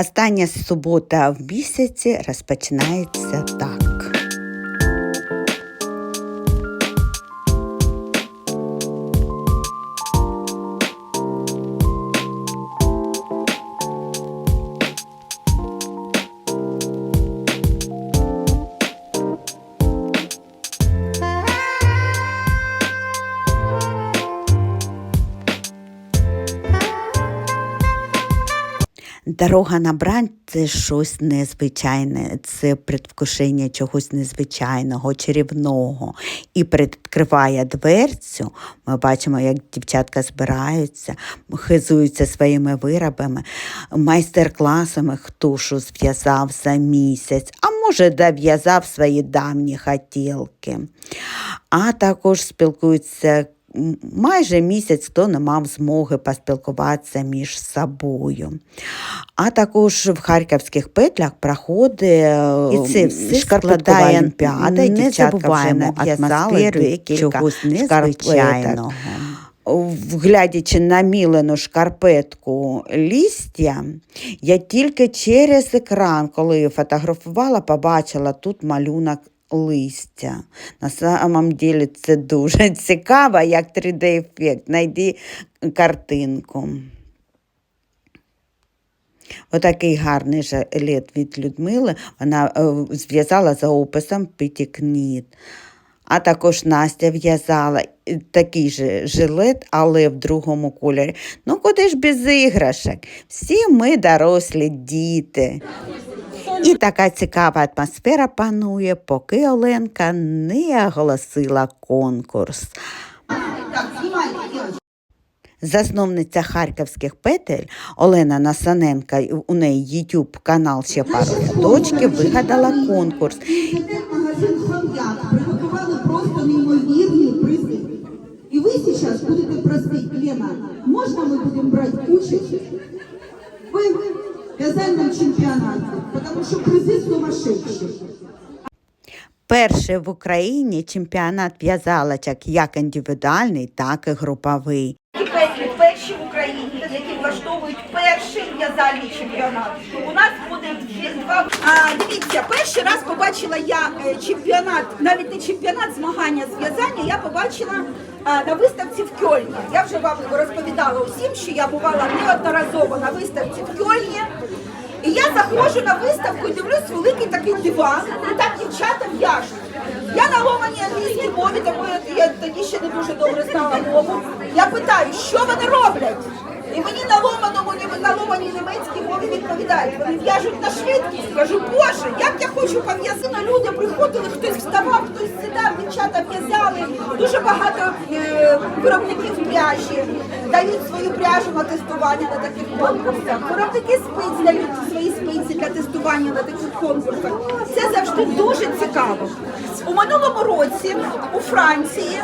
Остання субота в місяці розпочинається так. Дорога на брань це щось незвичайне, це предвкушення чогось незвичайного, чарівного. І відкриває дверцю. Ми бачимо, як дівчатка збираються, хизуються своїми виробами, майстер-класами, хто що зв'язав за місяць, а може, дов'язав свої давні хотілки. А також спілкуються майже місяць, хто не мав змоги поспілкуватися між собою. А також в харківських петлях проходить І це все складає олімпіада, і не дівчатка вже нав'язали чогось незвичайного. Глядячи на мілену шкарпетку лістя, я тільки через екран, коли фотографувала, побачила тут малюнок листя. На самом деле це дуже цікаво, як 3D-ефект. Найди картинку. Отакий гарний жилет від Людмили. Вона е, зв'язала за описом Пітікніт. А також Настя в'язала е, такий же жилет, але в другому кольорі. Ну, куди ж без іграшок? Всі ми дорослі діти. І така цікава атмосфера панує, поки Оленка не оголосила конкурс. Засновниця харківських петель Олена Насаненка, у неї YouTube канал ще пару точків, вигадала конкурс. І ви зараз будете просити, Лена, можна ми будемо брати участь в в'язальному чемпіонаті? Тому що призи сумасшедші. Перший в Україні чемпіонат в'язалочок як індивідуальний, так і груповий. Перші в Україні, які влаштовують перший в'язальний чемпіонат. У нас буде дві два. А, дивіться, перший раз побачила я е, чемпіонат, навіть не чемпіонат, змагання з в'язання. Я побачила а, на виставці в Кьольні. Я вже вам розповідала усім, що я бувала неодноразово на виставці в Кьольні. І я заходжу на виставку і дивлюсь великий такий диван, і так дівчата в'яжуть. Я на ломаній англійській мові, тому я тоді ще не дуже добре знала мову. Я питаю, що вони роблять? І мені на ломаному, ні- на ломаній німецькій відповідають. Вони в'яжуть на швидкість. Кажу, боже, як я хочу пов'язати. Люди приходили, хтось вставав, хтось сідав, дівчата в'язали. Дуже багато е, виробників пряжі дають свою пряжу на тестування на таких конкурсах. Виробники спиць дають свої спиці для тестування на таких конкурсах. Це завжди дуже цікаво. У минулому році у Франції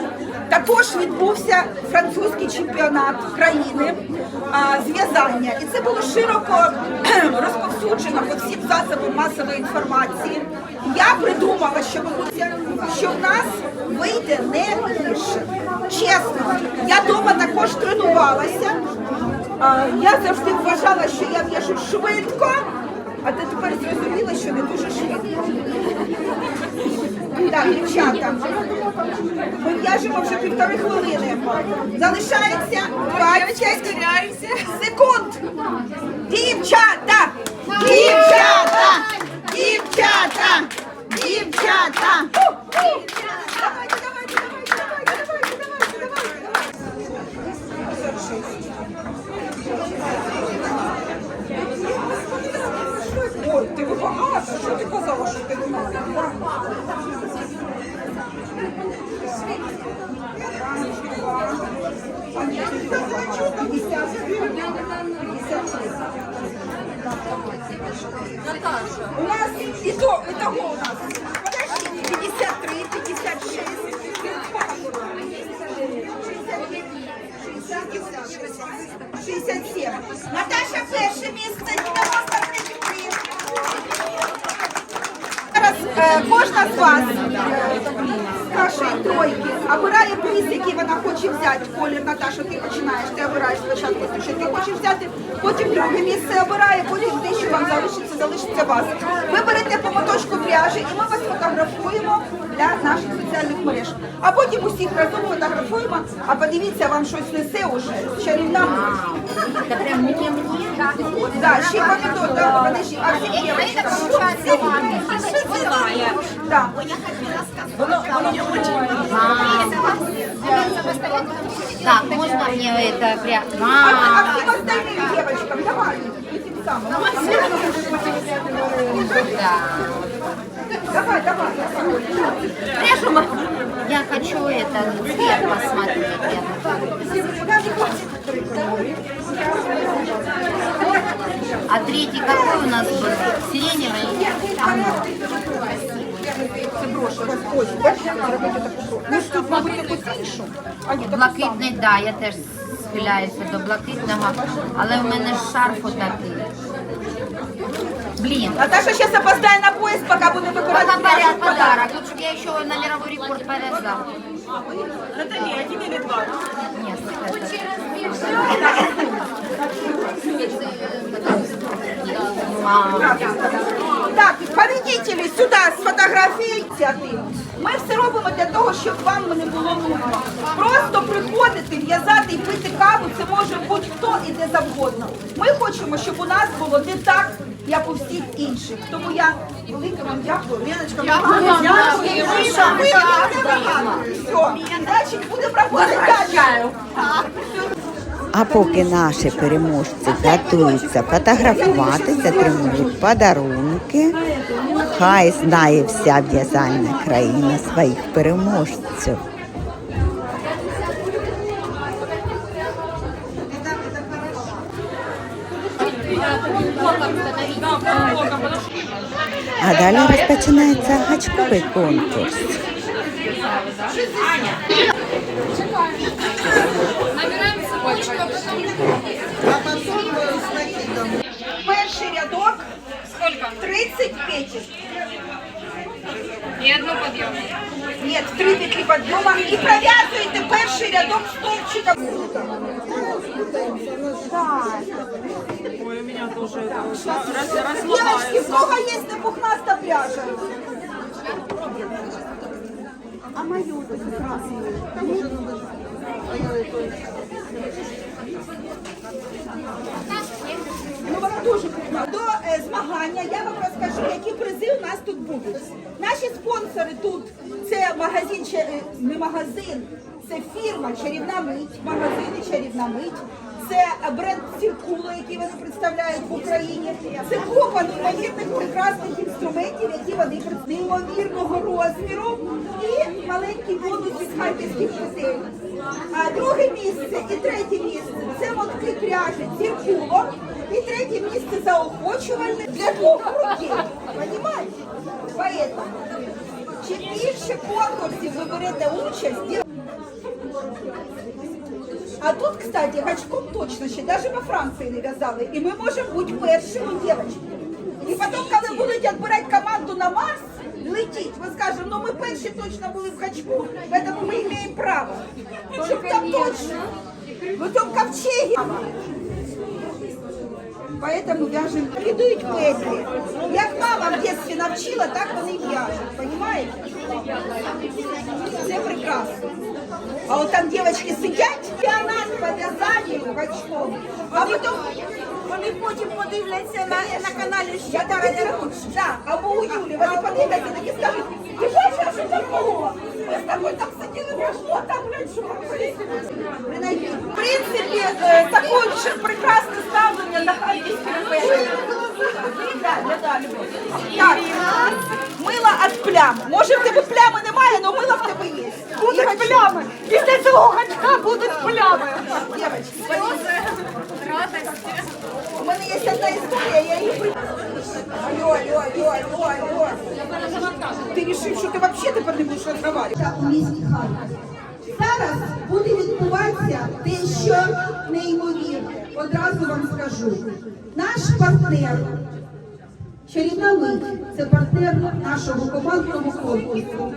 також відбувся французький чемпіонат країни з в'язання. І це було широко розповсюджено по всім засобам масової інформації. Я придумала, що, що в нас вийде не гірше. Чесно, я вдома також тренувалася. Я завжди вважала, що я в'яжу швидко, а ти тепер зрозуміла, що не дуже швидко. Так, дівчата, ми в'яжемо вже півтори хвилини. Залишається 20 секунд. Дівчата! Дівчата! Дівчата! Дівчата! Давайте, давайте, давайте, давайте, давайте, давайте, давайте. Ой, ти багато, що ти казала, що ти не знала. У нас і то, і того у нас. Подожди, 53, 56. 67. Наташа перше місце, 93. Зараз е, кожна з вас е, з нашої тройки обирає приз, який вона хоче взяти. Колір, Наташа, ти починаєш, ти обираєш спочатку, що ти хочеш взяти, потім друге місце обирає, потім те, що вам залишиться, залишиться вас. Ви берете по моточку пряжі і ми вас фотографуємо для наших соціальних мереж. А потім усіх разом фотографуємо, а подивіться, вам щось несе уже чарівна мить. Это прям мне мне. Да, ще помідор, да, подожди, а всі Это дівчатка. получается вами. Да. Так, можно мне это прям... А, а А, всем остальным девочкам давай. Этим самым. да. Давай, давай. Я хочу это цвет посмотреть. А третий какой у нас был? Сиреневый? Ось, бачите, вона робить таку. Ну, ж мабуть, якусь іншу. А, ні, таку Блакитний, да, я теж схиляюся до блакитного, але в мене ж шарф отакий. Блін, Наташа сейчас опоздає на поезд, пока буде пока пряжу подарок. подарок. Лучше б я еще на мировой рекорд повязала. Наталья, а тебе не два. Нет, это... Мам. Так, победителі сюди сфотографуйте. Ми все робимо для того, щоб вам не було нудно. Просто приходити, в'язати і пити каву, це може будь-хто і де завгодно. Ми хочемо, щоб у нас було не так, як у всіх інших. Тому я велике вам дякую. Леночка, дякую. Все, значить, буде проходити далі. А поки наші переможці готуються фотографуватися, отримують подарунки, хай знає вся в'язальна країна своїх переможців. А далі розпочинається гачковий конкурс. Перший рядок 30 петель. И одну подъем. Нет, три петлі підйома і пров'язуєте перший рядок стовпчиком. Девочки, в кого есть напухнаста пряжа? А мою вот эту красную? Ну, вона дуже крута. До е, змагання я вам розкажу, які призи у нас тут будуть. Наші спонсори тут це магазин, Ча- е, не магазин, це фірма Чарівна мить, магазини Чарівна мить. Це бренд Циркуло, який вони представляють в Україні. Це купа неймовірних прекрасних інструментів, які вони представляють неймовірного розміру і маленький бонус від харківських людей. А друге місце і третє місце це мотки пряжі Циркуло. І третє місце заохочувальне для двох років. Понимаете? Поэтому, чим більше конкурсів ви берете участь, а тут, кстати, гачком точно ще навіть во Франції не в'язали. І ми можемо бути першими дівчатки. І потім, коли будуть відбирати команду на Марс, летіть, ми скажемо, ну ми перші точно були в гачку, тому ми маємо право. Щоб там точно. В тому ковчегі. Поэтому вяжем. Придують петлі. Як мама в дитинстві навчила, так вони і в'яжуть. Понимаете? Це прекрасно. А от там дівчатки сидять, чемпіонат по в'язанню гачком. А потім вони потім подивляться на, на каналі ще да, або у Юлі. Вони подивляться такі скажуть, ти бачиш, що там було? Ми з тобою там сиділи, пройшло там, блядь, що робити? В принципі, е, таке ж прекрасне ставлення на харківські песні. Так, мила від плям. Може в тебе плями немає, але мила в тебе є. Будуть плями. Після цього гачка будуть плями. Дівчатки, у мене є одна історія, я її. Алло, алло, алло, алло, алло. Ти вирішив, що ти взагалі тепер не будеш розмовляти? У. Зараз буде відбуватися дещо неймовірне. Одразу вам скажу. Наш партнер Чарівна мить це партнер нашого командного конкурсу.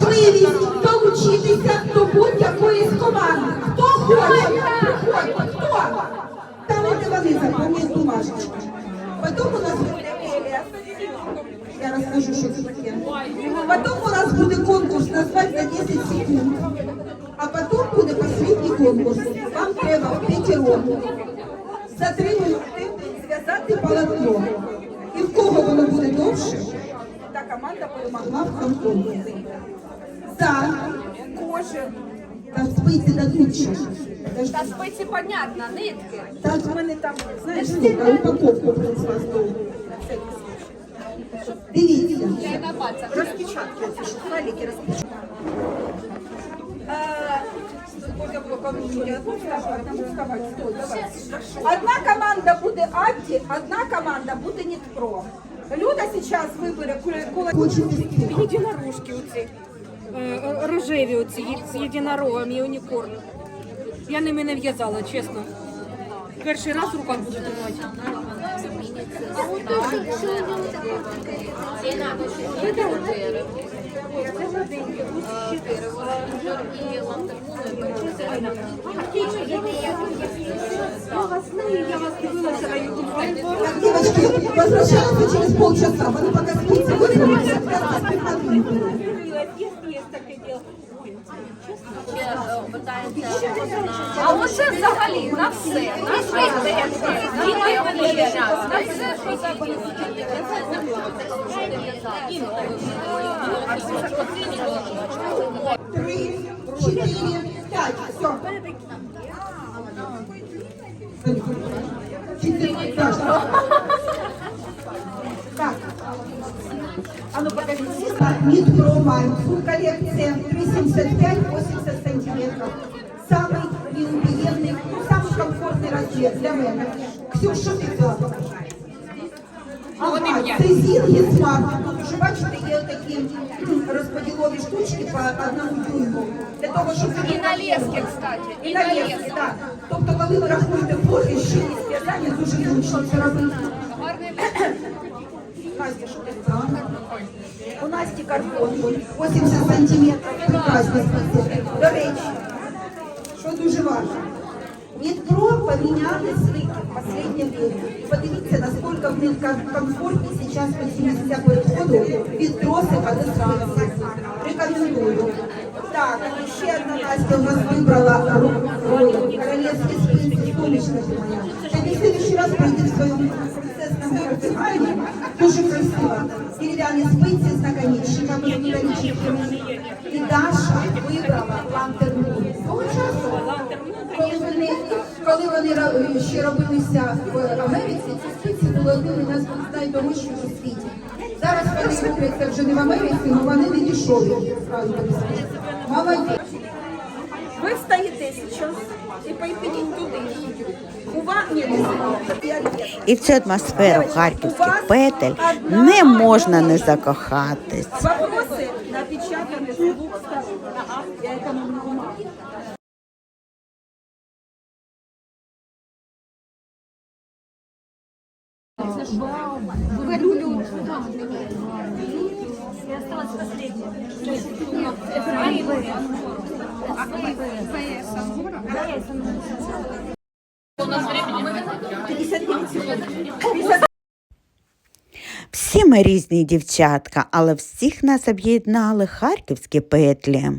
Можливість долучитися до будь-якої з команди. Хто хоче, приходьте, хто? Там вони заповнюють бумажечку. Потом у нас буде я розкажу, що це таке. Потім у нас буде конкурс назвати за 10 секунд. А потім буде останній конкурс. Вам треба п'ятером за три минути зв'язати полотно. І в кого воно буде довше, та команда перемогла в цьому конкурсі. За Кожен. та спиці дадуть. Та спиці понятно, нитки. Так, у мене там, знаєш, скільки упаковку принесла з дому. Дивіться. Я на пальцях. Розпечатки, ж файлики розпечатки. Одна команда буде Адді, одна команда буде Нітпро. Люда зараз вибере? Єдинорожки оці. Е, Рожеві оці з єдинорогом і унікорн. Я ними не в'язала, чесно. Перший раз в руках буду тримати. Девочки, возвращаемся через полчаса. Вы пока спите, вызволите. А оце взагалі на все. На життя, діти обучать, на все, що завгодно. І Три, четыре, пять. Все. Четыре, Даша. Так. А ну подождите. Так, Мидпро Майнфул коллекция 375-80 сантиметров. Самый неубиенный, самый комфортный размер для мене. Ксюш, що ти взяла? Ага, це зінги смарт. Тут уже бачите, є такі розподілові штучки по одному дюйму. Для того, щоб І на лески, кстати. і на лесці, так. Тобто, коли ви рахуєте блоки, щільність в'язання дуже зручно це робити. Настя, що ти взяла? У Насті карбон. 80 сантиметрів. Прекрасні спиці. До речі, що дуже важливо. Мідпро поміняли свики в последнее время. І подивіться, наскільки в них ком- комфортні зараз по місця переходу від тросика до спиці. Рекомендую. Так, ще одна Настя у нас вибрала ру- ру- королевські спиці, сонячна ти моя. Дерев'яні спиться з наконечниками, з наконечниками. І Даша вибрала лантерну. Того часу, коли вони, коли вони ще робилися в Америці, ці спиці були одними з найдорожчих у світі. Зараз вони купляться вже не в Америці, але вони не дешеві. тобі. Молодець. Ви встаєте зараз і підіть туди. І в цю атмосферу харківських петель не можна не закохатись. Вопроси напечатані з двох сторон. Я экономлю бумагу. Всі ми різні дівчатка, але всіх нас об'єднали харківські петлі.